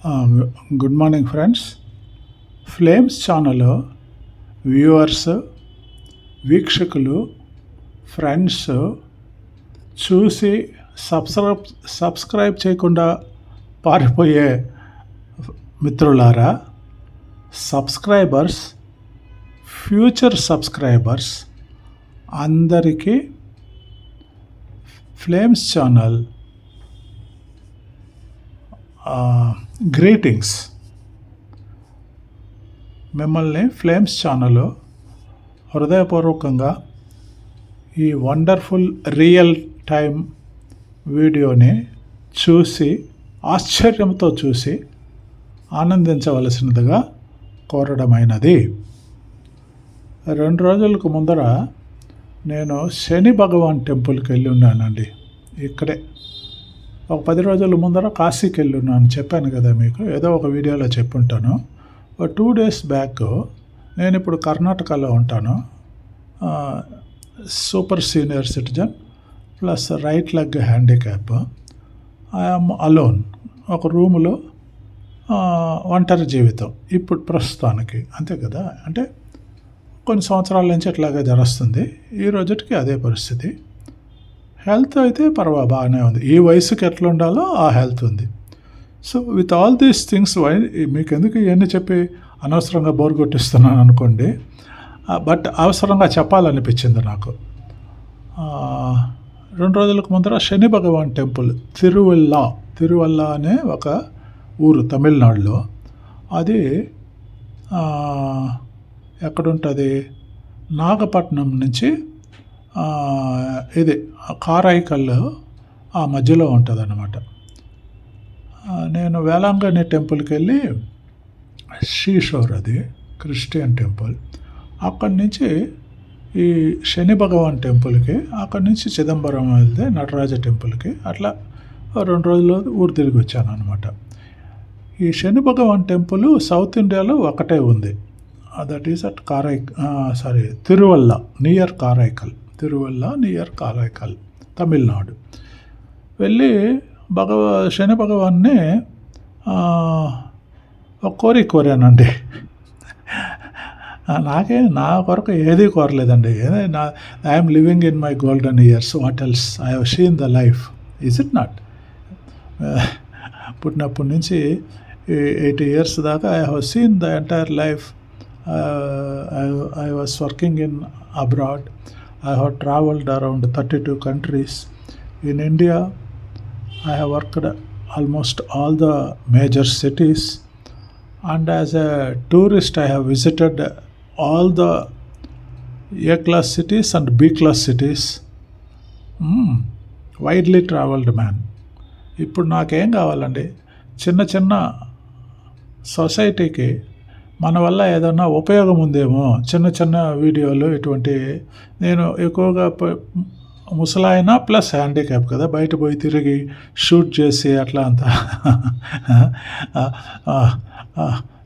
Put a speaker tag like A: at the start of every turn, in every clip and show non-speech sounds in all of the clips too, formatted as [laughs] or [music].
A: Good morning friends flames channel viewers వీక్షకులు friends చూసి subscribe subscribe చేయకుండా పారిపోయే మిత్రులారా సబ్స్క్రైబర్స్ ఫ్యూచర్ సబ్స్క్రైబర్స్ అందరికీ ఫ్లేమ్స్ ఛానల్ గ్రీటింగ్స్ మిమ్మల్ని ఫ్లేమ్స్ ఛానల్ హృదయపూర్వకంగా ఈ వండర్ఫుల్ రియల్ టైం వీడియోని చూసి ఆశ్చర్యంతో చూసి ఆనందించవలసినదిగా కోరడమైనది. రెండు రోజులకు ముందర నేను శని భగవాన్ టెంపుల్కి వెళ్ళి ఉన్నానండి. ఇక్కడే. ఒక పది రోజుల ముందర కాశీకి వెళ్ళున్నాను చెప్పాను కదా మీకు ఏదో ఒక వీడియోలో చెప్పుంటాను. ఒక టూ డేస్ బ్యాక్ నేను ఇప్పుడు కర్ణాటకలో ఉంటాను. Super senior citizen plus right leg handicap. I'm alone ఒక రూములో ఒంటరి జీవితం ఇప్పుడు ప్రస్తుతానికి అంతే కదా? అంటే కొన్ని సంవత్సరాల నుంచి ఇట్లాగే జరుస్తుంది. ఈ రోజుకి అదే పరిస్థితి. హెల్త్ అయితే పర్వా బాగానే ఉంది. ఈ వయసుకి ఎట్లా ఉండాలో ఆ హెల్త్ ఉంది. So with all these things why మీకు ఎందుకు ఇవన్నీ చెప్పి అనవసరంగా బోర్ కొట్టిస్తున్నాను అనుకోండి. బట్ అవసరంగా చెప్పాలనిపించింది నాకు. రెండు రోజులకు ముందర శని భగవాన్ టెంపుల్ తిరువల్లా తిరువల్ల అనే ఒక ఊరు తమిళనాడులో. అది ఎక్కడుంటుంది? నాగపట్నం నుంచి ఇది కారైకల్ ఆ మధ్యలో ఉంటుంది అన్నమాట నేను వేలాంగణి టెంపుల్కి వెళ్ళి శ్రీశోర్ అది క్రిస్టియన్ టెంపుల్. అక్కడి నుంచి ఈ శని భగవాన్ టెంపుల్కి అక్కడి నుంచి చిదంబరం వెళ్తే నటరాజ టెంపుల్కి అట్లా రెండు రోజులు ఊరు తిరిగి వచ్చాను అనమాట ఈ శని భగవాన్ టెంపుల్ సౌత్ ఇండియాలో ఒకటే ఉంది. That is at Karai sorry Tiruvalla near Karaikal Tiruvalla near Karaikal Tamil Nadu. వెళ్ళి భగవ శని భగవాన్ని ఒక కోరిక కోరానండి. నాకే నా కొరకు ఏది కోరలేదండి. నా I'm living in my golden years what else I have seen the life is it not పుట్టినప్పటి నుంచి ఎయిటీ ఇయర్స్ దాకా I have seen the entire life I was working in abroad I have travelled around thirty two countries in India I have worked almost all the major cities, and as a tourist, I have visited all the A class cities and B class cities. Mm, widely traveled man. ఇప్పుడు నాకేం కావాలండి చిన్న చిన్న సొసైటీకి మన వల్ల ఏదన్నా ఉపయోగం ఉందేమో చిన్న చిన్న వీడియోలు ఇటువంటి నేను ఎక్కువగా ముసలాయన ప్లస్ హ్యాండిక్యాప్ కదా బయట పోయి తిరిగి షూట్ చేసి అట్లా అంత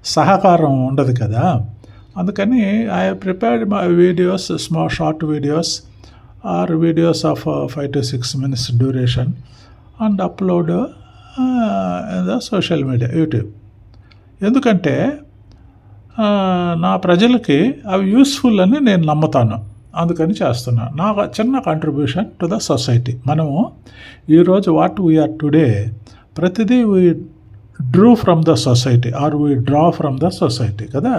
A: సహకారం ఉండదు కదా. అందుకని I prepared my videos small short videos or videos of five to six minutes duration and upload in the social media YouTube ఎందుకంటే నా ప్రజలకి అవి యూస్ఫుల్ అని నేను నమ్ముతాను. అందుకని చేస్తున్నా. నా చిన్న కాంట్రిబ్యూషన్ టు ద సొసైటీ మనము ఈరోజు వాట్ వీఆర్ టుడే ప్రతిదీ we drew from the society are we draw from the society కదా?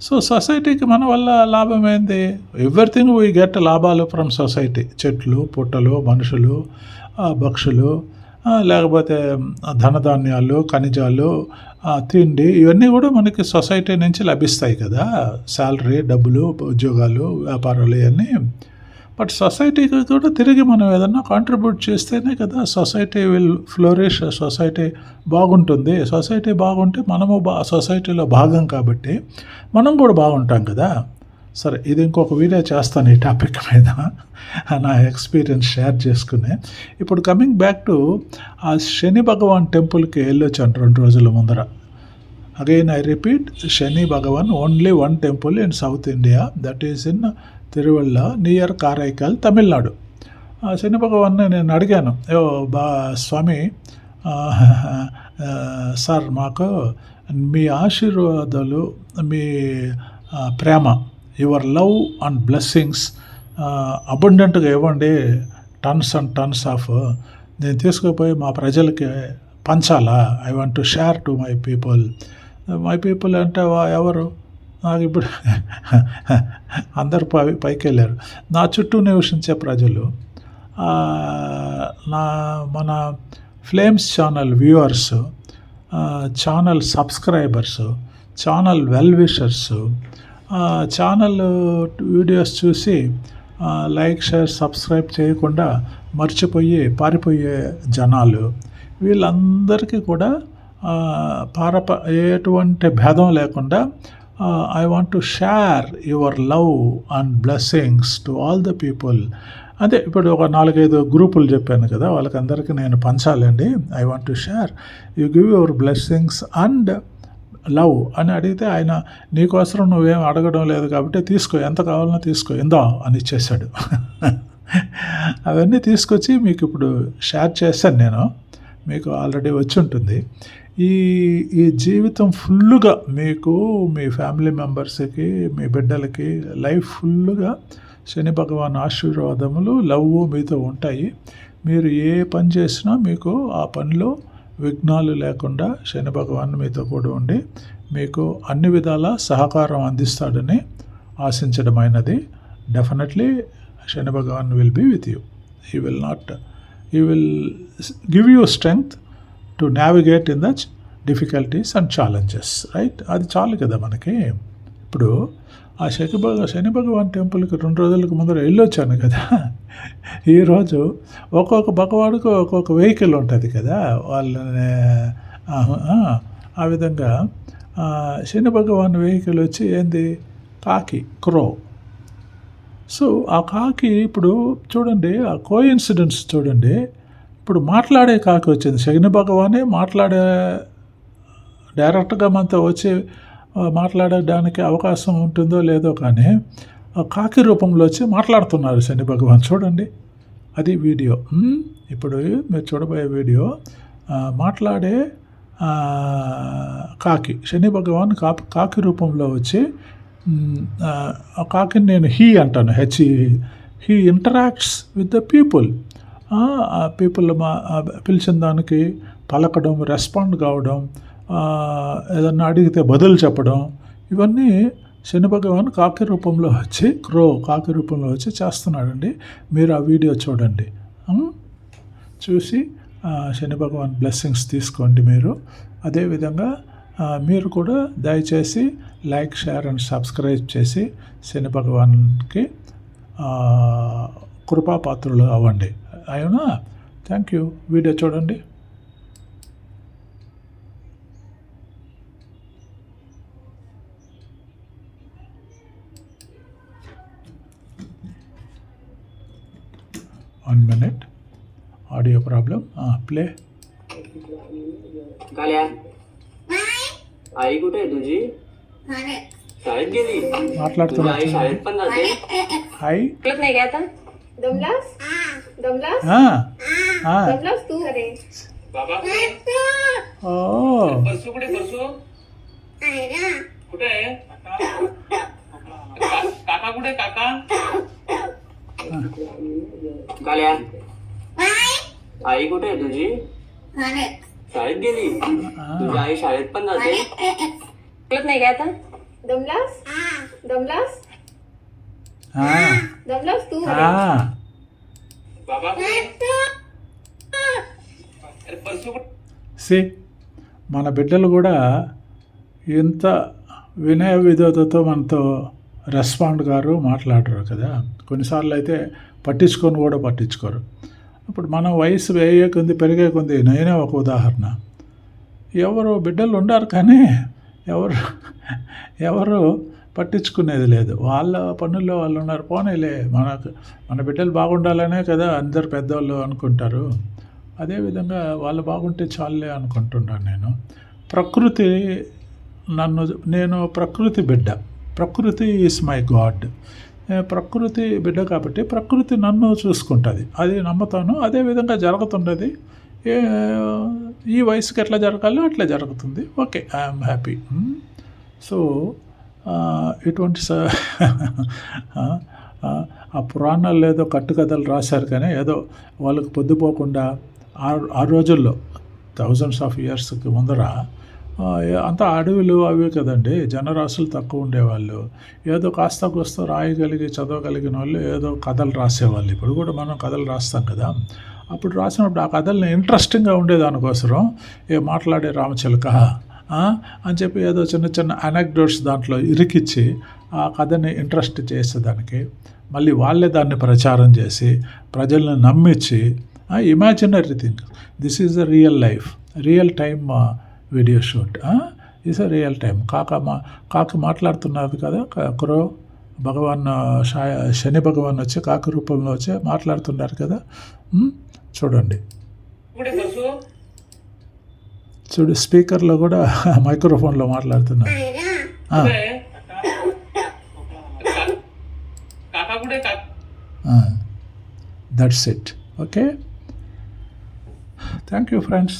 A: సో సొసైటీకి మన వల్ల లాభం ఏంది? ఎవ్రీథింగ్ వీ గెట్ లాభాలు ఫ్రమ్ సొసైటీ చెట్లు పుట్టలు మనుషులు ఆ, పక్షులు లేకపోతే ధనధాన్యాలు ఖనిజాలు తిండి ఇవన్నీ కూడా మనకి సొసైటీ నుంచి లభిస్తాయి కదా. శాలరీ డబ్బులు ఉద్యోగాలు వ్యాపారాలు ఇవన్నీ. బట్ సొసైటీకి కూడా తిరిగి మనం ఏదన్నా కాంట్రిబ్యూట్ చేస్తేనే కదా సొసైటీ విల్ ఫ్లోరిష్ సొసైటీ బాగుంటుంది. సొసైటీ బాగుంటే మనము బా సొసైటీలో భాగం కాబట్టి మనం కూడా బాగుంటాం కదా. సరే ఇది ఇంకొక వీడియో చేస్తాను ఈ టాపిక్ మీద. నా ఎక్స్పీరియన్స్ షేర్ చేసుకునే. ఇప్పుడు కమింగ్ బ్యాక్ టు ఆ శని భగవాన్ టెంపుల్కి వెళ్ళొచ్చాను రెండు రోజుల ముందర. Again I repeat Shani Bhagwan only one temple in south India that is in Tiruvalla near Karaikal Tamil Nadu ఆ శని భగవాన్ని నేను అడిగాను "ఓ బా స్వామి సార్ మాకు మీ ఆశీర్వాదాలు మీ ప్రేమ యువర్ లవ్ అండ్ బ్లెస్సింగ్స్ అబండెంట్గా ఇవ్వండి టన్స్ అండ్ టన్స్ ఆఫ్ నేను తీసుకుపోయి మా ప్రజలకి పంచాలా? I want to share to my people. My people అంటే ఎవరు? నాకు ఇప్పుడు [laughs] అందరు పై పైకి వెళ్ళారు నా చుట్టూ నివసించే ప్రజలు నా మన flames channel viewers channel subscribers channel wellwishers channel videos చూసి లైక్ షేర్ సబ్స్క్రైబ్ చేయకుండా మర్చిపోయి పారిపోయే జనాలు. వీళ్ళందరికీ కూడా పారప ఎటువంటి భేదం లేకుండా I want to share your love and blessings to all the people అదే ఇప్పుడు ఒక నాలుగైదు గ్రూపులు చెప్పాను కదా వాళ్ళకందరికీ నేను పంచాలండి. I want to share you give your blessings and love అని అడిగితే ఆయన నీకోసం నువ్వేం అడగడం లేదు కాబట్టి తీసుకో ఎంత కావాలన్నా తీసుకో ఇందా అని ఇచ్చేశాడు. [laughs] అవన్నీ తీసుకొచ్చి మీకు ఇప్పుడు షేర్ చేశాను నేను. మీకు ఆల్రెడీ వచ్చి ఉంటుంది. ఈ ఈ జీవితం ఫుల్లుగా మీకు మీ ఫ్యామిలీ మెంబర్స్కి మీ బిడ్డలకి లైఫ్ ఫుల్లుగా శని భగవాన్ ఆశీర్వాదములు లవ్ మీతో ఉంటాయి. మీరు ఏ పని చేసినా మీకు ఆ పనిలో విఘ్నాలు లేకుండా శని భగవాన్ మీతో కూడా ఉండి మీకు అన్ని విధాల సహకారం అందిస్తాడని ఆశించడమైనది. Definitely Shani Bhagwan will be with you he will not he will give you strength to navigate in the difficulties and challenges right అది చాలు కదా మనకి. ఇప్పుడు ఆ శని భగ శని భగవాన్ టెంపుల్కి రెండు రోజులకు ముందర వెళ్ళొచ్చాను కదా. ఈరోజు ఒక్కొక్క భగవానుకు ఒక్కొక్క వెహికల్ ఉంటుంది కదా. వాళ్ళని ఆ, విధంగా శని భగవాన్ వెహికల్ వచ్చి ఏంది? కాకి క్రో. సో ఆ కాకి ఇప్పుడు చూడండి ఆ కో ఇన్సిడెంట్స్ చూడండి. ఇప్పుడు మాట్లాడే కాకి వచ్చింది. శని భగవానే మాట్లాడే డైరెక్ట్గా మనతో వచ్చి మాట్లాడడానికి అవకాశం ఉంటుందో లేదో కానీ కాకి రూపంలో వచ్చి మాట్లాడుతున్నారు శని భగవాన్. చూడండి అది వీడియో. ఇప్పుడు మీరు చూడబోయే వీడియో మాట్లాడే కాకి శని భగవాన్ కా కాకి రూపంలో వచ్చి ఆ, కాకిని నేను హీ అంటాను H he interacts with the people. ఆ పీపుల్ మా పిలిచిన దానికి పలకడం రెస్పాండ్ కావడం ఏదన్నా అడిగితే బదులు చెప్పడం ఇవన్నీ శని భగవాన్ కాకి రూపంలో వచ్చి క్రో కాకి రూపంలో వచ్చి చేస్తున్నాడండి. మీరు ఆ వీడియో చూడండి. చూసి శని భగవాన్ బ్లెస్సింగ్స్ తీసుకోండి మీరు. అదేవిధంగా మీరు కూడా దయచేసి లైక్ షేర్ అండ్ సబ్స్క్రైబ్ చేసి శని భగవాన్కి కృపాపాత్రులు అవ్వండి. అవునా థ్యాంక్ యూ. వీడియో చూడండి. one minute. Audio problem. Ah,
B: play. Kalyan. आई कुठे आहे तुझी शाळेत गेली तुझी आई शाळेत पण काका कुठे काका काल्या आई कुठे आहे तुझी शाळेत गेली तुझी आई शाळेत पण जाते
C: कळत नाही का आता
D: दमलास दमलास
A: ఆ,
D: दमलास तू
A: ఆ,
B: बाबा अरे परसू कुठे
A: సి మన బిడ్డలు కూడా ఇంత వినయ విధేయతతో మనతో రెస్పాండ్ గారు మాట్లాడరు కదా. కొన్నిసార్లు అయితే పట్టించుకొని కూడా పట్టించుకోరు. ఇప్పుడు మనం వయసు వేయే కొంది పెరిగే కొంది నేనే ఒక ఉదాహరణ. ఎవరు బిడ్డలు ఉండారు కానీ ఎవరు ఎవరు పట్టించుకునేది లేదు. వాళ్ళ పనుల్లో వాళ్ళు ఉన్నారు పోనీలే మనకు మన బిడ్డలు బాగుండాలనే కదా అందరు పెద్దవాళ్ళు అనుకుంటారు. అదేవిధంగా వాళ్ళు బాగుంటే చాలే అనుకుంటున్నాను నేను. ప్రకృతి నన్ను నేను ప్రకృతి బిడ్డ. ప్రకృతి ఈజ్ మై గాడ్ ప్రకృతి బిడ్డ కాబట్టి ప్రకృతి నన్ను చూసుకుంటుంది. అది నమ్ముతాను అదేవిధంగా జరుగుతుండేది. ఏ ఈ వయసుకి ఎట్లా జరగాలో అట్లా జరుగుతుంది. ఓకే ఐఎమ్ హ్యాపీ సో ఇటువంటి ఆ, పురాణాల్లో పురాణాలు ఏదో కట్టుకథలు రాశారు కానీ ఏదో వాళ్ళకి పొద్దుపోకుండా ఆ ఆ రోజుల్లో థౌజండ్స్ ఆఫ్ ఇయర్స్కి ముందర అంతా అడవులు అవి కదండి. జనరాశులు తక్కువ ఉండేవాళ్ళు. ఏదో కాస్త కూస్త రాయగలిగి చదవగలిగిన వాళ్ళు ఏదో కథలు రాసేవాళ్ళు. ఇప్పుడు కూడా మనం కథలు రాస్తాం కదా. అప్పుడు రాసినప్పుడు ఆ కథల్ని ఇంట్రెస్టింగ్గా ఉండేదానికోసరం. ఏ మాట్లాడే రామచిలక అని చెప్పి ఏదో చిన్న చిన్న అనెక్డోట్స్ దాంట్లో ఇరికిచ్చి ఆ కథని ఇంట్రెస్ట్ చేసేదానికి. మళ్ళీ వాళ్ళే దాన్ని ప్రచారం చేసి ప్రజల్ని నమ్మించి imaginary thing. This is the real life. Real time video shoot. Is real time కాక మా కాకి మాట్లాడుతున్నది కదా కురో భగవాన్ శని భగవాన్ వచ్చి కాకి రూపంలో వచ్చి మాట్లాడుతున్నారు కదా. చూడండి. చూడు స్పీకర్లో కూడా [laughs] మైక్రోఫోన్లో మాట్లాడుతున్నారు. That's it okay thank you friends